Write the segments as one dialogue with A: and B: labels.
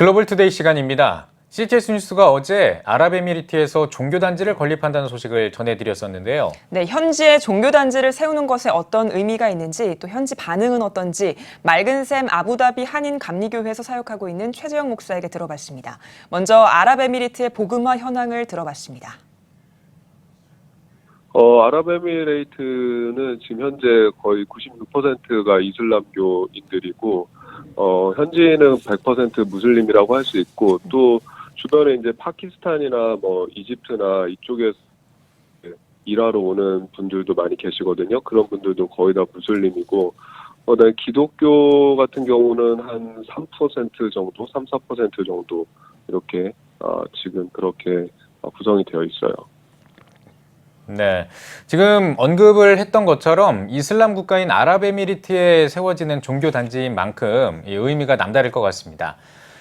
A: 글로벌 투데이 시간입니다. CTS 뉴스가 어제 아랍에미리트에서 종교단지를 건립한다는 소식을 전해드렸었는데요.
B: 네, 현지에 종교단지를 세우는 것에 어떤 의미가 있는지 또 현지 반응은 어떤지 맑은 샘 아부다비 한인 감리교회에서 사역하고 있는 최재영 목사에게 들어봤습니다. 먼저 아랍에미리트의 복음화 현황을 들어봤습니다.
C: 어, 아랍에미레이트는 지금 현재 거의 96%가 이슬람교인들이고, 어, 현지인은 100% 무슬림이라고 할 수 있고, 또 주변에 이제 파키스탄이나 뭐 이집트나 이쪽에서 일하러 오는 분들도 많이 계시거든요. 그런 분들도 거의 다 무슬림이고, 어, 네, 기독교 같은 경우는 한 3% 정도, 3, 4% 정도 이렇게 어, 지금 그렇게 어, 구성이 되어 있어요.
A: 네. 지금 언급을 했던 것처럼 이슬람 국가인 아랍에미리트에 세워지는 종교 단지인 만큼 이 의미가 남다를 것 같습니다.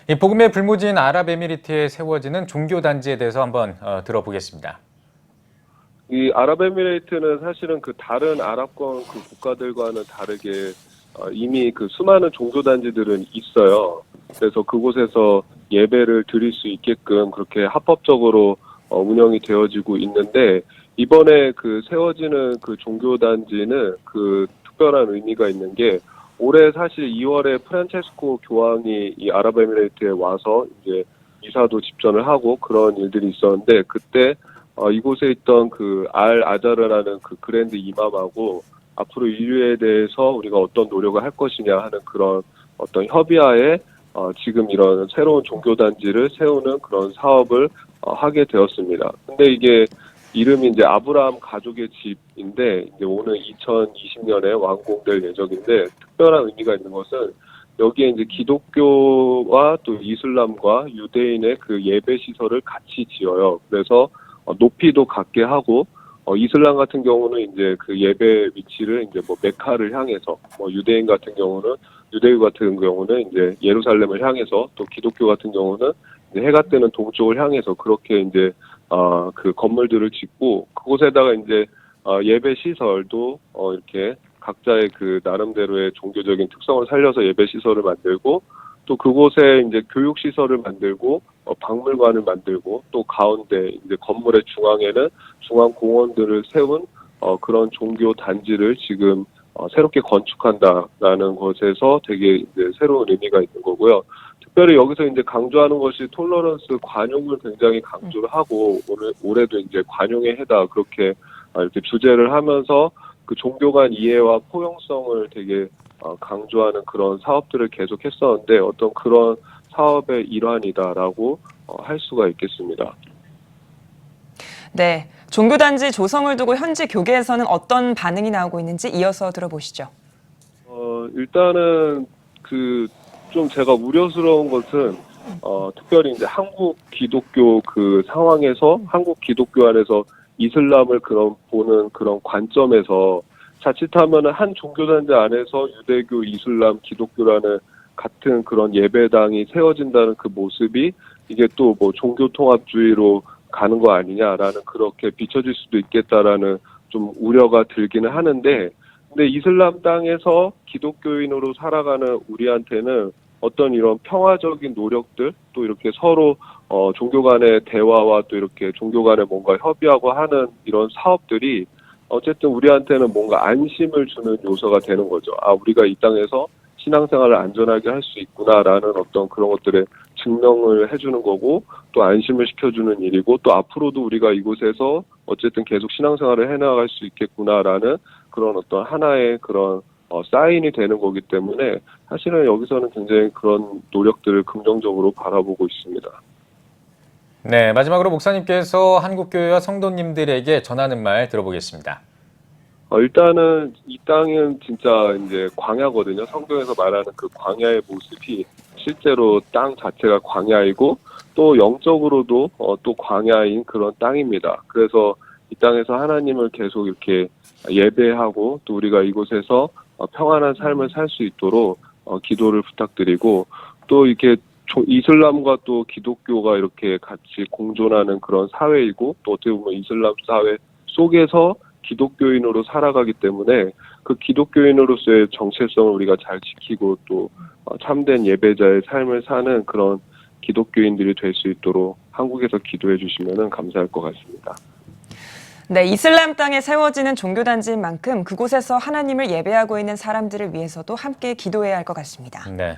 A: 이 복음의 불모지인 아랍에미리트에 세워지는 종교 단지에 대해서 한번 어, 들어보겠습니다.
C: 이 아랍에미레이트는 사실은 그 다른 아랍권 그 국가들과는 다르게 어, 이미 그 수많은 종교 단지들은 있어요. 그래서 그곳에서 예배를 드릴 수 있게끔 그렇게 합법적으로 어, 운영이 되어지고 있는데 이번에 그 세워지는 그 종교단지는 그 특별한 의미가 있는 게 올해 사실 2월에 프란체스코 교황이 이 아랍에미레이트에 와서 이제 이사도 집전을 하고 그런 일들이 있었는데 그때 어, 이곳에 있던 그 알 아자르라는 그 그랜드 이맘하고 앞으로 인류에 대해서 우리가 어떤 노력을 할 것이냐 하는 그런 어떤 협의하에 어, 지금 이런 새로운 종교단지를 세우는 그런 사업을 어, 하게 되었습니다. 근데 이게 이름이 이제 아브라함 가족의 집인데 이제 오는 2020년에 완공될 예정인데 특별한 의미가 있는 것은 여기에 이제 기독교와 또 이슬람과 유대인의 그 예배 시설을 같이 지어요. 그래서 어, 높이도 같게 하고 어, 이슬람 같은 경우는 이제 그 예배 위치를 이제 뭐 메카를 향해서 뭐 유대인 같은 경우는 유대교 같은 경우는 이제 예루살렘을 향해서 또 기독교 같은 경우는 해가 뜨는 동쪽을 향해서 그렇게 이제 어, 그 건물들을 짓고 그곳에다가 이제 어, 예배 시설도 어, 이렇게 각자의 그 나름대로의 종교적인 특성을 살려서 예배 시설을 만들고 또 그곳에 이제 교육 시설을 만들고 어, 박물관을 만들고 또 가운데 이제 건물의 중앙에는 중앙 공원들을 세운 어, 그런 종교 단지를 지금 어, 새롭게 건축한다라는 것에서 되게 이제 새로운 의미가 있는 거고요. 특별히 여기서 이제 강조하는 것이 톨러런스 관용을 굉장히 강조를 하고 올해 올해도 이제 관용의 해다 그렇게 아, 이렇게 주제를 하면서 그 종교 간 이해와 포용성을 되게 어, 강조하는 그런 사업들을 계속 했었는데 어떤 그런 사업의 일환이다라고 어, 할 수가 있겠습니다.
B: 네, 종교단지 조성을 두고 현지 교계에서는 어떤 반응이 나오고 있는지 이어서 들어보시죠.
C: 어, 일단은 그 좀 제가 우려스러운 것은 어, 특별히 이제 한국 기독교 그 상황에서 한국 기독교 안에서 이슬람을 그런 보는 그런 관점에서 자칫하면은 한 종교단지 안에서 유대교, 이슬람, 기독교라는 같은 그런 예배당이 세워진다는 그 모습이 이게 또 뭐 종교 통합주의로 가는 거 아니냐라는 그렇게 비춰질 수도 있겠다라는 좀 우려가 들기는 하는데 근데 이슬람 땅에서 기독교인으로 살아가는 우리한테는 어떤 이런 평화적인 노력들 또 이렇게 서로 어 종교 간의 대화와 또 이렇게 종교 간의 뭔가 협의하고 하는 이런 사업들이 어쨌든 우리한테는 뭔가 안심을 주는 요소가 되는 거죠. 아 우리가 이 땅에서 신앙생활을 안전하게 할 수 있구나라는 어떤 그런 것들에 증명을 해주는 거고 또 안심을 시켜주는 일이고 또 앞으로도 우리가 이곳에서 어쨌든 계속 신앙생활을 해나갈 수 있겠구나라는 그런 어떤 하나의 그런 어, 사인이 되는 거기 때문에 사실은 여기서는 굉장히 그런 노력들을 긍정적으로 바라보고 있습니다.
A: 네, 마지막으로 목사님께서 한국교회와 성도님들에게 전하는 말 들어보겠습니다.
C: 어, 일단은 이 땅은 진짜 이제 광야거든요. 성경에서 말하는 그 광야의 모습이 실제로 땅 자체가 광야이고 또 영적으로도 어, 또 광야인 그런 땅입니다. 그래서 이 땅에서 하나님을 계속 이렇게 예배하고 또 우리가 이곳에서 어, 평안한 삶을 살 수 있도록 어, 기도를 부탁드리고 또 이렇게 조- 이슬람과 또 기독교가 이렇게 같이 공존하는 그런 사회이고 또 어떻게 보면 이슬람 사회 속에서 기독교인으로 살아가기 때문에 그 기독교인으로서의 정체성을 우리가 잘 지키고 또 어, 참된 예배자의 삶을 사는 그런 기독교인들이 될 수 있도록 한국에서 기도해 주시면 감사할 것 같습니다.
B: 네, 이슬람 땅에 세워지는 종교단지인 만큼 그곳에서 하나님을 예배하고 있는 사람들을 위해서도 함께 기도해야 할 것 같습니다.
A: 네.